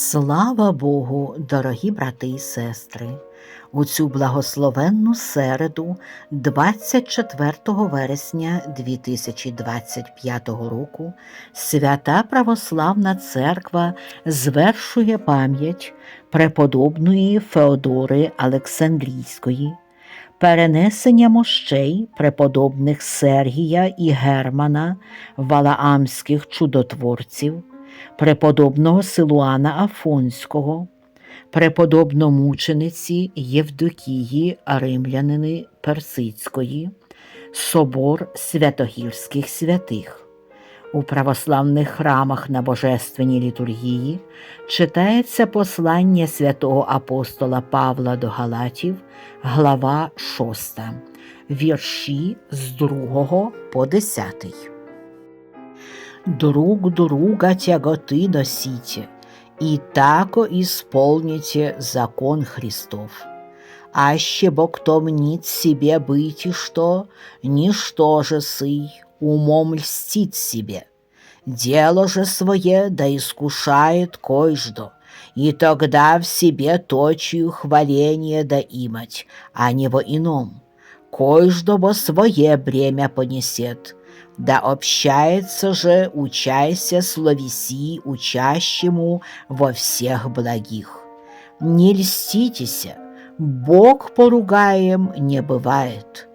Слава Богу, дорогі брати і сестри! У цю благословенну середу, 24 вересня 2025 року, Свята Православна Церква звершує пам'ять преподобної Феодори Олександрійської, перенесення мощей преподобних Сергія і Германа, Валаамських чудотворців преподобного Силуана Афонського, преподобномучениці Євдокії Римлянини Персицької, Собор Святогірських святих. У православних храмах на Божественній літургії читається послання святого апостола Павла до Галатів, глава 6, вірші з 2 по 10 друг друга тяготы носите, и тако исполните закон Христов. Аще бо кто мнит себе быть и что, ничто же сый, умом льстит себе. Дело же свое да искушает кое-что, и тогда в себе точию хваление да имать, а не во ином. Кое-что бо свое бремя понесет, да общается же, учайся словеси учащему во всех благих. Не льститеся, Бог поругаем не бывает.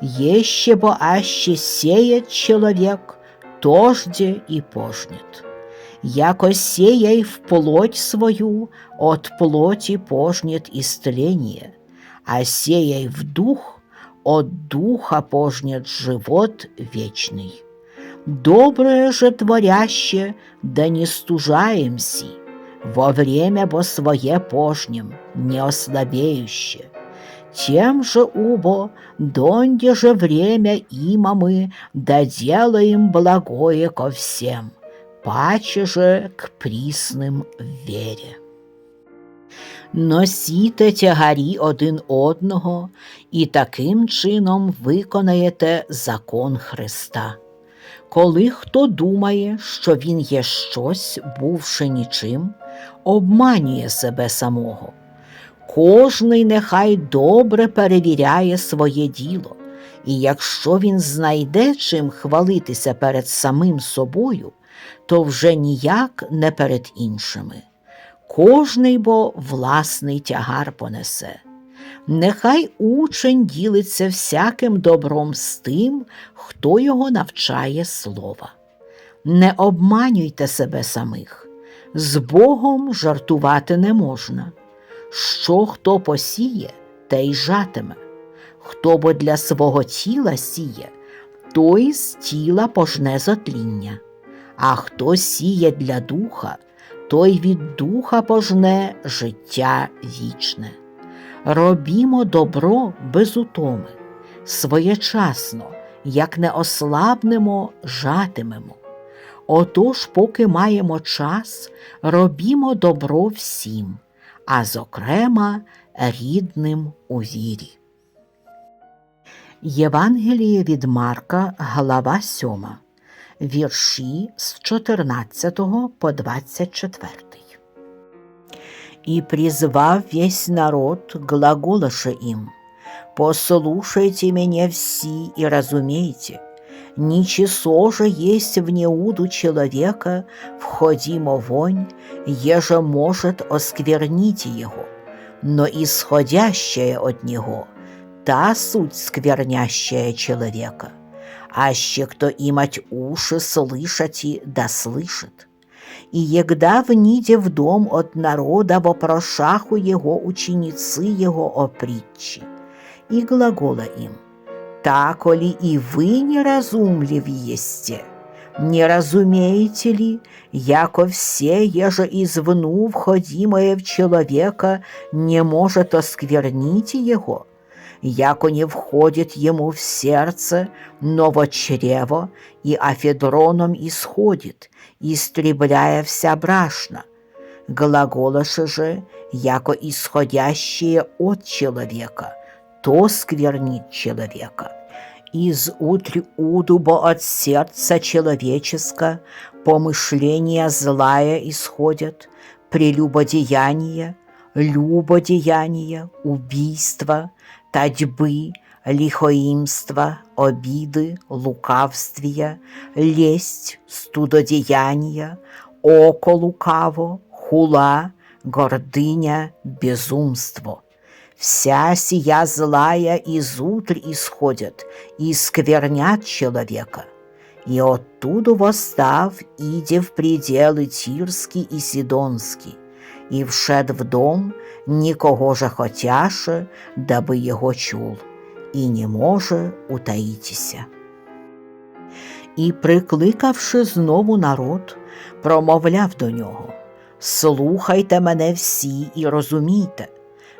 Еще бо аще сеет человек, тожде и пожнет. Яко сеяй в плоть свою, от плоти пожнет истление, а сеяй в дух, от духа пожнет живот вечный. Доброе же творяще, да не стужаемся, во время бо свое пожнем, не ослабеюще. Тем же убо, донде же время има мы, да благое ко всем, паче же к присным вере. Носіте тягарі один одного і таким чином виконаєте закон Христа. Коли хто думає, що він є щось, бувши нічим, обманює себе самого. Кожний нехай добре перевіряє своє діло, і якщо він знайде чим хвалитися перед самим собою, то вже ніяк не перед іншими кожний бо власний тягар понесе. Нехай учень ділиться всяким добром з тим, хто його навчає слова. Не обманюйте себе самих, з Богом жартувати не можна. Що хто посіє, те й жатиме. Хто бо для свого тіла сіє, той з тіла пожне затління, а хто сіє для духа, той від духа пожне життя вічне. Робімо добро без утоми, своєчасно, як не ослабнемо, жатимемо. Отож, поки маємо час, робімо добро всім, а зокрема рідним у вірі. Євангеліє від Марка, глава 7 вірші з 14 по 24. «И призвав весь народ, глаголоша им, «Послушайте меня все и разумейте, ничего же есть в неуду человека, входимо вонь, еже может осквернить его, но исходящая от него – та суть сквернящая человека аще кто имать уши слышати, да слышит. И егда вниде в дом от народа вопрошаху его ученицы его о притче, и глагола им, так ли и вы неразумливи есте? Не разумеете ли, яко все, еже извну входимое в человека, не может осквернить его? Яко не входит ему в сердце, но во чрево и афедроном исходит, истребляя вся брашна. Глаголоши же, яко исходящие от человека, то сквернит человека. Из утрь удуба от сердца человеческого помышления злая исходят, прелюбодеяние, любодеяние, убийство, татьбы, лихоимство, обиды, лукавствия, лесть, студодеяния, око лукаво, хула, гордыня, безумство. Вся сия злая из утр исходят и сквернят человека. И оттуда восстав, иде в пределы Тирский и Сидонский, і вшед в дом, нікого же хотяше, даби його чул, і не може утаїтися. І, прикликавши знову народ, промовляв до нього Слухайте мене всі і розумійте,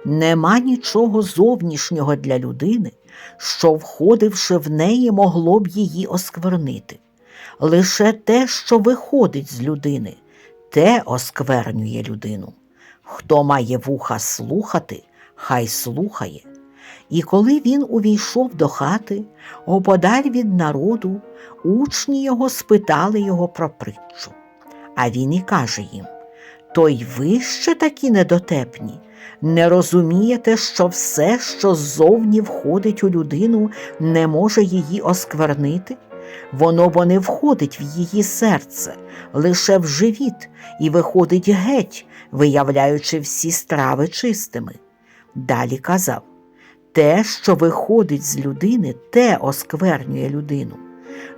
нема нічого зовнішнього для людини, що, входивши в неї, могло б її осквернити. Лише те, що виходить з людини, те осквернює людину. Хто має вуха слухати, хай слухає. І коли він увійшов до хати, оподаль від народу, учні його спитали його про притчу. А він і каже їм То й ви ще такі недотепні, не розумієте, що все, що ззовні входить у людину, не може її осквернити? Воно бо не входить в її серце, лише в живіт і виходить геть, виявляючи всі страви чистими. Далі казав те, що виходить з людини, те осквернює людину.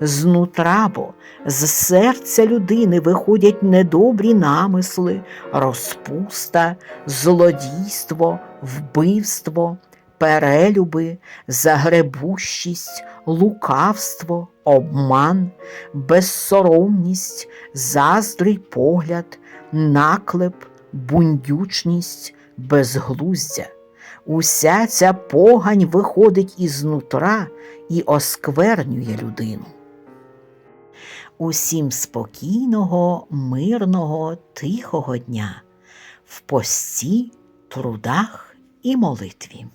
Знутра бо, з серця людини виходять недобрі намисли, розпуста, злодійство, вбивство, перелюби, загребущість, лукавство, обман, безсоромність, заздрий погляд, наклеп, бундючність, безглуздя. Уся ця погань виходить із нутра і осквернює людину. Усім спокійного, мирного, тихого дня в пості, трудах і молитві.